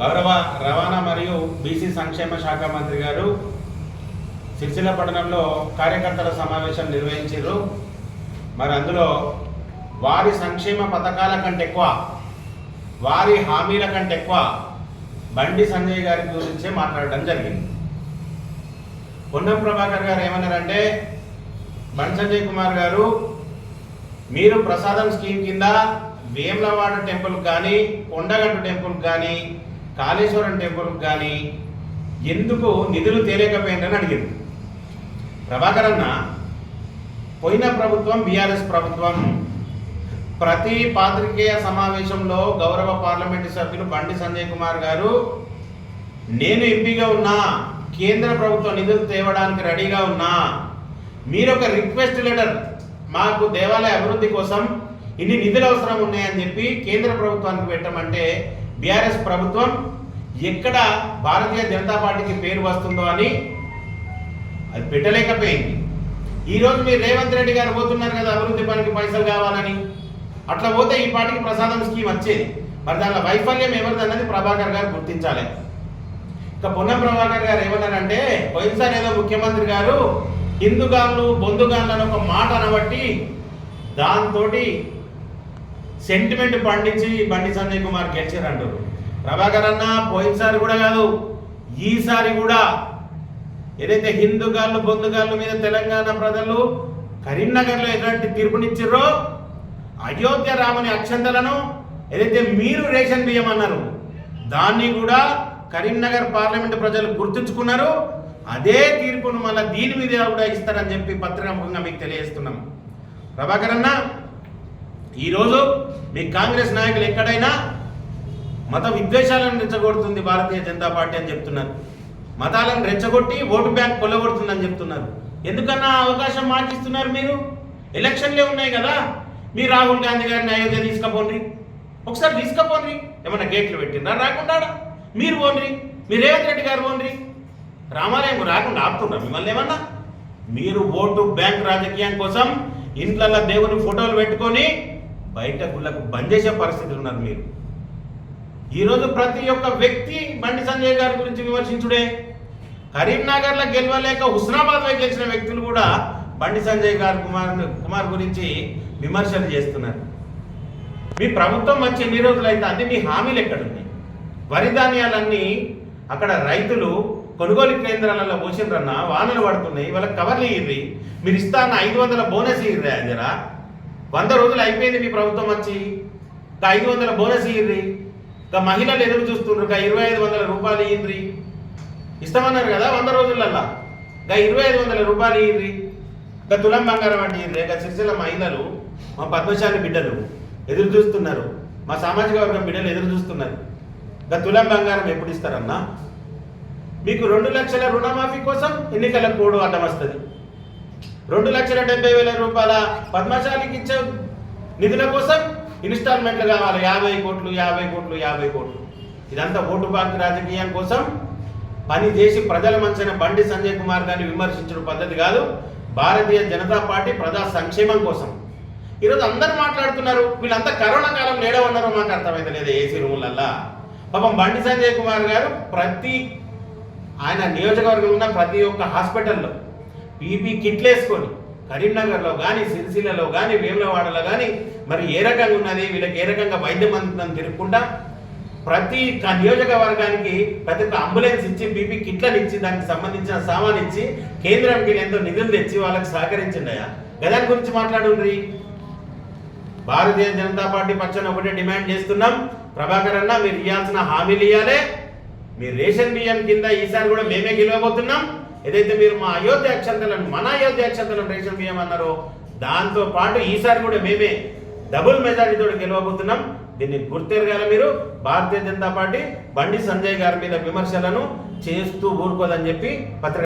గౌరవ రవాణా మరియు బీసీ సంక్షేమ శాఖ మంత్రి గారు సిరిసిల్ల పట్టణంలో కార్యకర్తల సమావేశం నిర్వహించారు. మరి అందులో వారి సంక్షేమ పథకాల కంటే ఎక్కువ వారి హామీల కంటే ఎక్కువ బండి సంజయ్ గారి గురించే మాట్లాడడం జరిగింది. పొన్నం ప్రభాకర్ గారు ఏమన్నారంటే బండి సంజయ్ కుమార్ గారు మీరు ప్రసాదం స్కీమ్ కింద వేములవాడ టెంపుల్ కానీ కొండగట్టు టెంపుల్ కానీ కాళేశ్వరం టెంపుల్ కానీ ఎందుకు నిధులు తేలేకపోయిందని అడిగింది. ప్రభాకర్ అన్న పోయిన ప్రభుత్వం బీఆర్ఎస్ ప్రభుత్వం ప్రతి పాత్రికేయ సమావేశంలో గౌరవ పార్లమెంటు సభ్యులు బండి సంజయ్ కుమార్ గారు నేను ఎంపీగా ఉన్నా కేంద్ర ప్రభుత్వం నిధులు తేవడానికి రెడీగా ఉన్నా మీరు ఒక రిక్వెస్ట్ లెటర్ మాకు దేవాలయ అభివృద్ధి కోసం ఇన్ని నిధులు అవసరం ఉన్నాయని చెప్పి కేంద్ర ప్రభుత్వానికి పెట్టమంటే బీఆర్ఎస్ ప్రభుత్వం ఎక్కడ భారతీయ జనతా పార్టీకి పేరు వస్తుందో అని అది పెట్టలేకపోయింది. ఈరోజు మీరు రేవంత్ రెడ్డి గారు పోతున్నారు కదా అభివృద్ధి పనికి పైసలు కావాలని. అట్లా పోతే ఈ పాటికి ప్రసాదం స్కీమ్ వచ్చేది. మరి దానిలో వైఫల్యం ఎవరిది అన్నది ప్రభాకర్ గారు గుర్తించాలి. ఇక పొన్నం ప్రభాకర్ గారు ఏమన్నారంటే పోయినసారి ఏదో ముఖ్యమంత్రి గారు హిందుగాళ్ళు బొందుగాళ్ళు అని ఒక మాట అనబట్టి దాంతో సెంటిమెంట్ పండించి బండి సంజయ్ కుమార్ గెలిచారంటారు ప్రభాకర్ అన్న పోయినసారి కూడా కాదు ఈసారి కూడా ఏదైతే హిందుగాళ్ళు బొందుగాళ్ళు మీద తెలంగాణ ప్రజలు కరీంనగర్లో ఎలాంటి తీర్పునిచ్చిర్రో అయోధ్య రాముని అక్షంతలను ఏదైతే మీరు రేషన్ బియ్యం అన్నారు దాన్ని కూడా కరీంనగర్ పార్లమెంట్ ప్రజలు గుర్తుంచుకున్నారు. అదే తీర్పును మళ్ళీ దీని మీద కూడా ఇస్తారని చెప్పి పత్రికాముఖంగా మీకు తెలియజేస్తున్నాం. ప్రభాకర్ అన్న ఈరోజు మీ కాంగ్రెస్ నాయకులు ఎక్కడైనా మత విద్వేషాలను రెచ్చగొడుతుంది భారతీయ జనతా పార్టీ అని చెప్తున్నారు. మతాలను రెచ్చగొట్టి ఓటు బ్యాంక్ కొల్లగొడుతుందని చెప్తున్నారు. ఎందుకన్నా అవకాశం మాకిస్తున్నారు మీరు? ఎలక్షన్లే ఉన్నాయి కదా. మీరు రాహుల్ గాంధీ గారిని అయోధ్య తీసుకపోండి. ఒకసారి తీసుకపోండి. ఏమన్నా గేట్లు పెట్టిందా? రాకుండా మీరు పోండి. మీరు రేవంత్ రెడ్డి గారు పోండి. రామాలయం రాకుండా ఆపుతున్నా మిమ్మల్ని ఏమన్నా? మీరు ఓటు బ్యాంక్ రాజకీయం కోసం ఇంట్లల్లో దేవుని ఫోటోలు పెట్టుకొని బయట గుళ్ళకు బంద్ చేసే పరిస్థితులు ఉన్నారు మీరు. ఈరోజు ప్రతి ఒక్క వ్యక్తి బండి సంజయ్ గారి గురించి విమర్శించుడే. కరీంనగర్లో గెలవలేక హుస్నాబాద్లో గెలిచిన వ్యక్తులు కూడా బండి సంజయ్ గారు కుమార్ కుమార్ గురించి విమర్శలు చేస్తున్నారు. మీ ప్రభుత్వం వచ్చి ఎన్ని రోజులు అయితే అది మీ హామీలు ఎక్కడున్నాయి? వరి ధాన్యాలన్నీ అక్కడ రైతులు కొనుగోలు కేంద్రాలలో పోసిండ్రన్న వానలు పడుతున్నాయి వాళ్ళకి కవర్లు ఇయ్యి మీరు ఇస్తా అన్న ఐదు వందల బోనస్ ఇయ్యి అదిరా వంద రోజులు అయిపోయింది మీ ప్రభుత్వం వచ్చి. ఇంకా ఐదు వందల బోనస్ ఇయ్యి ఇంకా మహిళలు ఎదురు చూస్తుండ్రు ఇంకా ఇరవై ఐదు వందల రూపాయలు ఇయ్యి ఇస్తామన్నారు కదా వంద రోజులల్లా. ఇంకా ఇరవై ఐదు వందల రూపాయలు ఇయ్యి ఇంకా తులం బంగారం అంటే రేఖ ఇంకా సిరిసిల్ల మహిళలు మా పద్మశాలి బిడ్డలు ఎదురు చూస్తున్నారు. మా సామాజిక వర్గం బిడ్డలు ఎదురు చూస్తున్నారు. ఇంకా తులం బంగారం ఎప్పుడు ఇస్తారన్నా? మీకు రెండు లక్షల రుణమాఫీ కోసం ఎన్నికల కోడ్ అడ్డం వస్తుంది. రెండు లక్షల డెబ్బై వేల రూపాయల పద్మశాలికి ఇచ్చే నిధుల కోసం ఇన్స్టాల్మెంట్లు కావాలి. యాభై కోట్లు యాభై కోట్లు యాభై కోట్లు. ఇదంతా ఓటు బ్యాంక్ రాజకీయం కోసం పని చేసి ప్రజల మంచిన బండి సంజయ్ కుమార్ గారిని విమర్శించడం పద్ధతి కాదు. భారతీయ జనతా పార్టీ ప్రజా సంక్షేమం కోసం. ఈరోజు అందరూ మాట్లాడుతున్నారు వీళ్ళంతా కరోనా కాలం లేడవన్నారో మాకు అర్థమైతే లేదు ఏసీ రూములల్లా. పాపం బండి సంజయ్ కుమార్ గారు ప్రతి ఆయన నియోజకవర్గం ఉన్న ప్రతి ఒక్క హాస్పిటల్లో పీపీ కిట్లు వేసుకొని కరీంనగర్లో కానీ సిరిసిల్లలో కానీ వేములవాడలో కానీ మరి ఏ రకంగా ఉన్నది వీళ్ళకి ఏ రకంగా వైద్యం అందుతుందని తిరుగుకుంటా ప్రతి నియోజకవర్గానికి ప్రతి ఒక్క అంబులెన్స్ ఇచ్చి బీపీ కిట్లను ఇచ్చి దానికి సంబంధించిన సామాన్ ఇచ్చి కేంద్రానికి ఎంతో నిధులు తెచ్చి వాళ్ళకి సహకరించిండయా గదాని గురించి మాట్లాడుండ్రి. భారతీయ జనతా పార్టీ పక్షాన ఒకటే డిమాండ్ చేస్తున్నాం. ప్రభాకర్ అన్న మీరు ఇవ్వాల్సిన హామీలు ఇవ్వాలి మీరు రేషన్ బియ్యం కింద ఈసారి కూడా మేమే గెలవబోతున్నాం. ఏదైతే మీరు మా అయోధ్య అక్షంతలను మన అయోధ్య అక్షంతలను రేషన్ బియ్యం అన్నారో దాంతో పాటు ఈసారి కూడా మేమే డబుల్ మెజారిటీతో గెలవబోతున్నాం. దీన్ని గుర్తెరగాల మీరు. భారతీయ జనతా పార్టీ బండి సంజయ్ గారి మీద విమర్శలను చేస్తూ ఊరుకోదని చెప్పి పత్రిక